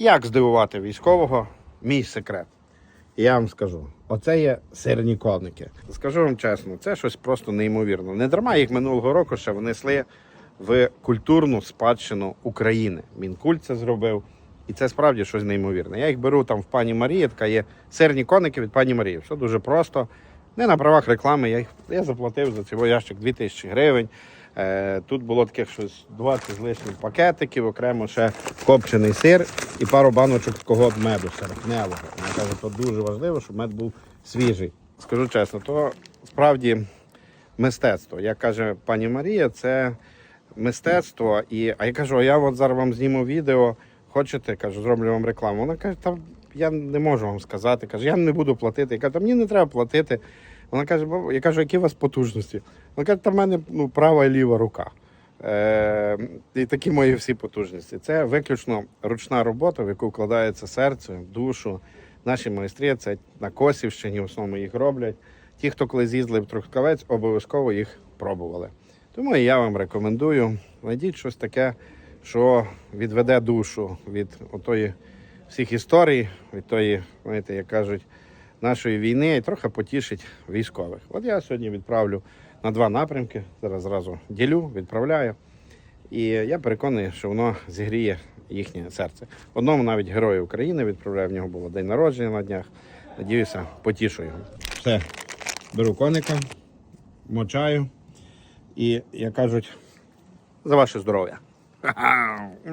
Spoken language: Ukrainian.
Як здивувати військового? Мій секрет. Я вам скажу: оце є сирні коники. Скажу вам чесно, це щось просто неймовірно. Не дарма їх минулого року ще внесли в культурну спадщину України. Мінкульт це зробив. І це справді щось неймовірне. Я їх беру там в пані Марії, така є сирні коники від пані Марії. Все дуже просто. Не на правах реклами. Я їх я заплатив за цей ящик 2000 гривень. Е, тут було таких щось 20 з лишнім пакетиків, окремо ще копчений сир і пару баночок такого меду серпневого. Вона каже, то дуже важливо, щоб мед був свіжий. Скажу чесно, то справді мистецтво. Як каже пані Марія, це мистецтво. І, а я кажу, а я от зараз вам зніму відео. Хочете, кажу, зроблю вам рекламу. Вона каже, та я не можу вам сказати. Каже, я не буду платити. Я кажу, та мені не треба платити. Вона каже, я кажу, які у вас потужності? Вона каже, та в мене ну, права і ліва рука. Е, і такі мої всі потужності. Це виключно ручна робота, в яку вкладається серце, душу. Наші майстри це на Косівщині в основному їх роблять. Ті, хто коли з'їздили в Трускавець, обов'язково їх пробували. Тому я вам рекомендую, знайдіть щось таке, що відведе душу від отої всіх історій, від тої, знаєте, як кажуть, нашої війни і трохи потішить військових. От я сьогодні відправлю на два напрямки. Зараз зразу ділю, відправляю. І я переконаний, що воно зігріє їхнє серце. Одному навіть Герою України відправляю, в нього було день народження на днях. Надіюся, потішу його. Все, беру коника, мочаю і, як кажуть, за ваше здоров'я.